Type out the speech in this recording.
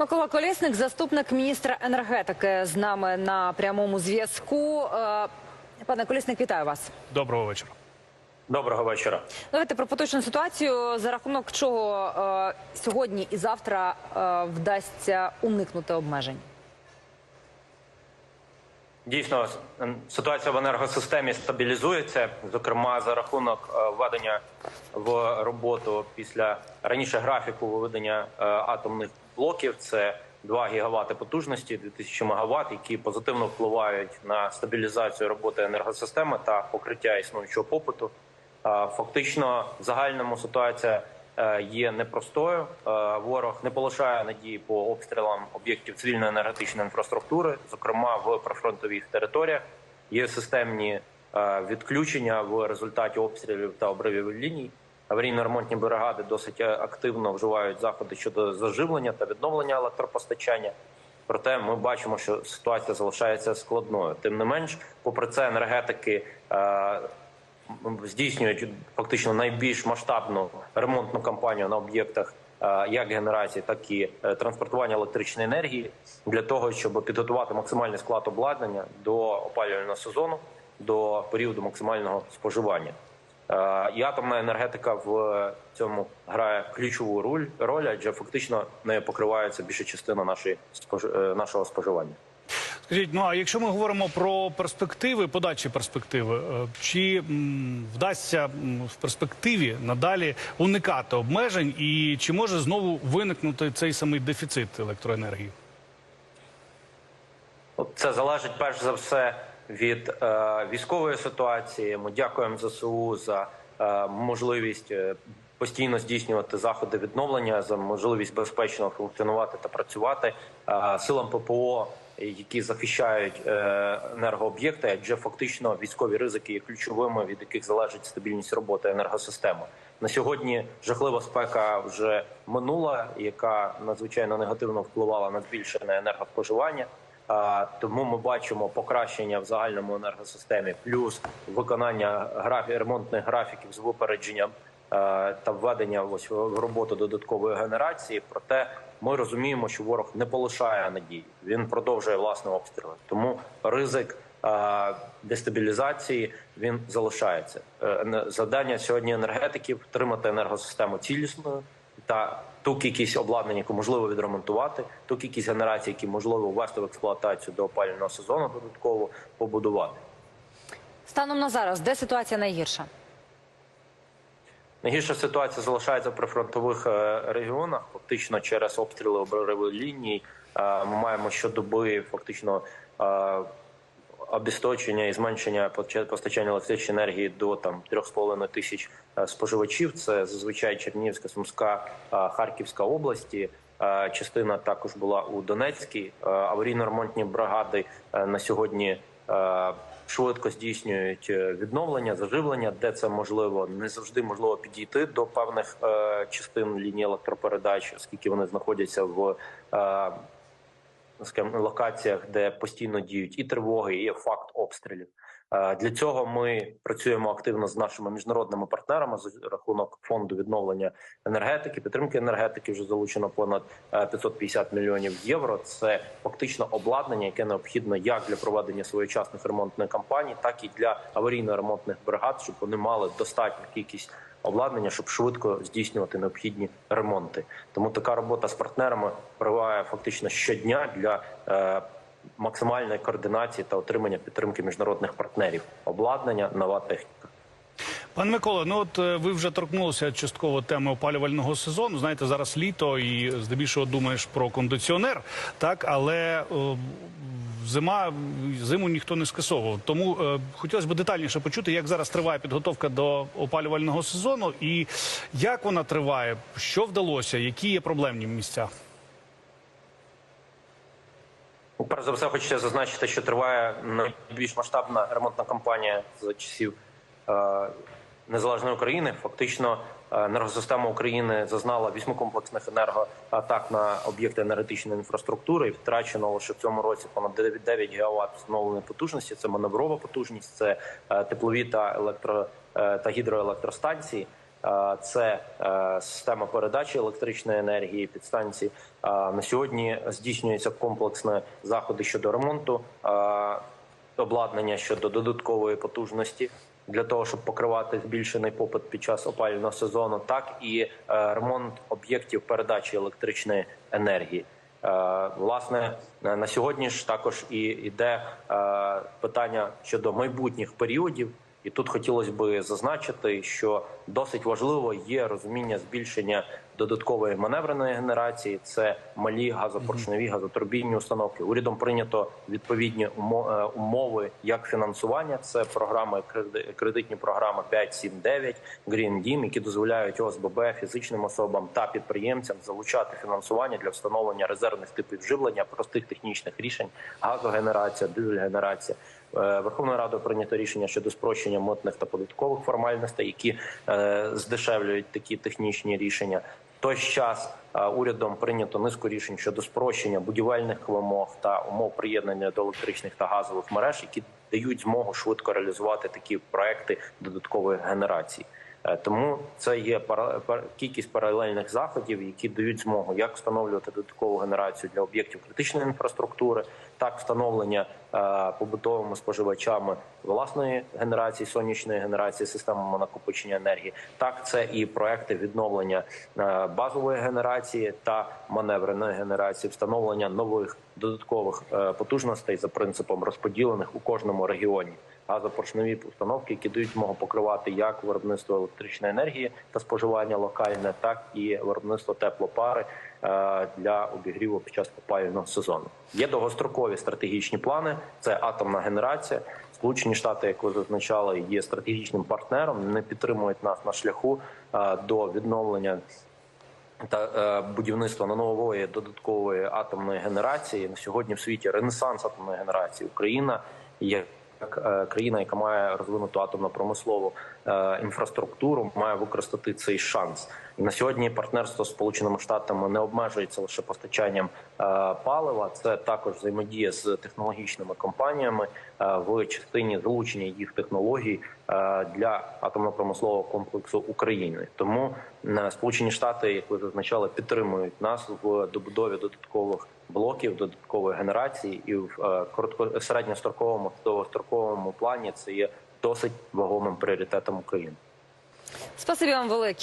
Микола Колєсник, заступник міністра енергетики, з нами на прямому зв'язку. Е, Пане Колєсник, вітаю вас. Доброго вечора. Доброго вечора. Давайте про поточну ситуацію, за рахунок чого е, сьогодні і завтра е, вдасться уникнути обмежень. Дійсно, ситуація в енергосистемі стабілізується, зокрема за рахунок е, введення в роботу після раніше графіку виведення е, атомних блоків. Це 2 гігавати потужності, 2000 мегаватт, які позитивно впливають на стабілізацію роботи енергосистеми та покриття існуючого попиту. Е, Фактично, в загальному ситуація є непростою. Е, Ворог не полишає надії по обстрілам об'єктів цивільної енергетичної інфраструктури, зокрема в прифронтових територіях. Є системні е, відключення в результаті обстрілів та обривів ліній. Аварійно-ремонтні бригади досить е, активно вживають заходи щодо заживлення та відновлення електропостачання. Проте ми бачимо, що ситуація залишається складною. Тим не менш, попри це, енергетики е, здійснюють фактично найбільш масштабну ремонтну кампанію на об'єктах е, як генерації, так і е, транспортування електричної енергії для того, щоб підготувати максимальний склад обладнання до опалювального сезону, до періоду максимального споживання. Е, І атомна енергетика в цьому грає ключову роль, адже фактично нею покривається більша частина нашої нашого споживання. Скажіть, ну а якщо ми говоримо про перспективи, подальші перспективи, е, чи вдасться в перспективі надалі уникати обмежень, і чи може знову виникнути цей самий дефіцит електроенергії? Це залежить перш за все від е, військової ситуації. Ми дякуємо ЗСУ за е, можливість е, постійно здійснювати заходи відновлення, за можливість безпечно функціонувати та працювати е, силам ППО, які захищають е, енергооб'єкти, адже фактично військові ризики є ключовими, від яких залежить стабільність роботи енергосистеми. На сьогодні жахлива спека вже минула, яка надзвичайно негативно впливала на збільшене енергоспоживання. Тому ми бачимо покращення в загальному енергосистемі, плюс виконання графі... ремонтних графіків з випередженням та введення ось в роботу додаткової генерації. Проте ми розуміємо, що ворог не полишає надії. Він продовжує власне обстріли. Тому ризик е, дестабілізації він залишається. Е, Завдання сьогодні енергетиків тримати енергосистему цілісною та ту кількість обладнання, яку можливо відремонтувати, ту кількість генерацій, які можливо ввести в експлуатацію до опалювального сезону, додатково побудувати. Станом на зараз, де ситуація найгірша? Найгірша ситуація залишається в прифронтових е, регіонах. Фактично через обстріли обриву ліній. е, Ми маємо щодоби фактично е, обісточення і зменшення постачання електричної енергії до там 3,5 тисяч споживачів. Це зазвичай Чернігівська, Сумська, Харківська області. Частина також була у Донецькій. Аварійно-ремонтні бригади на сьогодні швидко здійснюють е, відновлення, заживлення, де це можливо. Не завжди можливо підійти до певних е, частин лінії електропередач, оскільки вони знаходяться в е, скажімо, локаціях, де постійно діють і тривоги, і факт обстрілів. Е, Для цього ми працюємо активно з нашими міжнародними партнерами за рахунок фонду відновлення енергетики, підтримки енергетики. Вже залучено понад е, 550 мільйонів євро. Це фактично обладнання, яке необхідно як для проведення своєчасних ремонтних кампаній, так і для аварійно-ремонтних бригад, щоб вони мали достатню кількість обладнання, щоб швидко здійснювати необхідні ремонти. Тому така робота з партнерами триває фактично щодня для е, максимальної координації та отримання підтримки міжнародних партнерів. Обладнання, нова техніка. Пане Микола, ну от е, ви вже торкнулися частково теми опалювального сезону. Знаєте, зараз літо і здебільшого думаєш про кондиціонер, так але е, зима зиму ніхто не скасовував. Тому е, хотілося б детальніше почути, як зараз триває підготовка до опалювального сезону, і як вона триває, що вдалося, які є проблемні місця. Ну, Перш за все, хочеться зазначити, що триває найбільш масштабна ремонтна кампанія за часів е, незалежної України. Фактично, е, енергосистема України зазнала вісьмикомплексних енергоатак на об'єкти енергетичної інфраструктури. І втрачено лише в цьому році понад 9 9 гігават встановленої потужності. Це маневрова потужність, це е, теплові та електро та гідроелектростанції. Це е, система передачі електричної енергії підстанції. На сьогодні здійснюються комплексні заходи щодо ремонту обладнання щодо додаткової потужності для того, щоб покривати збільшений попит під час опалювального сезону, так і е, ремонт об'єктів передачі електричної енергії. Е, Власне, на сьогодні ж також і йде питання щодо майбутніх періодів. І тут хотілося би зазначити, що досить важливо є розуміння збільшення додаткової маневреної генерації. Це малі газопоршневі газотурбінні установки. Урядом прийнято відповідні е, умови як фінансування. Це програми креди- кредитні програми 5.7.9, Green Dім, які дозволяють ОСББ фізичним особам та підприємцям залучати фінансування для встановлення резервних типів живлення, простих технічних рішень, газогенерація, дизель-генерація. Е, Верховною Радою прийнято рішення щодо спрощення митних та податкових формальностей, які е, здешевлюють такі технічні рішення. Той час е, урядом прийнято низку рішень щодо спрощення будівельних вимог та умов приєднання до електричних та газових мереж, які дають змогу швидко реалізувати такі проекти додаткової генерації. Е, Тому це є кількість паралельних заходів, які дають змогу як встановлювати додаткову генерацію для об'єктів критичної інфраструктури, так встановлення е, побутовими споживачами власної генерації, сонячної генерації, системами накопичення енергії. Так, це і проекти відновлення е, базової генерації та маневреної генерації, встановлення нових додаткових потужностей за принципом розподілених у кожному регіоні газопоршневі установки, які дають змогу покривати як виробництво електричної енергії та споживання локальне, так і виробництво теплопари е, для обігріву під час опалювального сезону. Є довгострокові стратегічні плани. Це атомна генерація. Сполучені Штати, як ви зазначали, є стратегічним партнером. Вони підтримують нас на шляху е, до відновлення та е, будівництва на нової додаткової атомної генерації на сьогодні в світі ренесанс атомної генерації. Україна є як е, країна, яка має розвинуту атомно-промислову е, інфраструктуру, має використати цей шанс. І на сьогодні партнерство з Сполученими Штатами не обмежується лише постачанням е, палива. Це також взаємодія з технологічними компаніями е, в частині залучення їх технологій е, для атомно-промислового комплексу України. Тому е, Сполучені Штати, як ви зазначали, підтримують нас в добудові додаткових блоків, додаткової генерації, і в е, коротко середньостроковому довгостроковому плані це є досить вагомим пріоритетом України. Спасибі вам велике.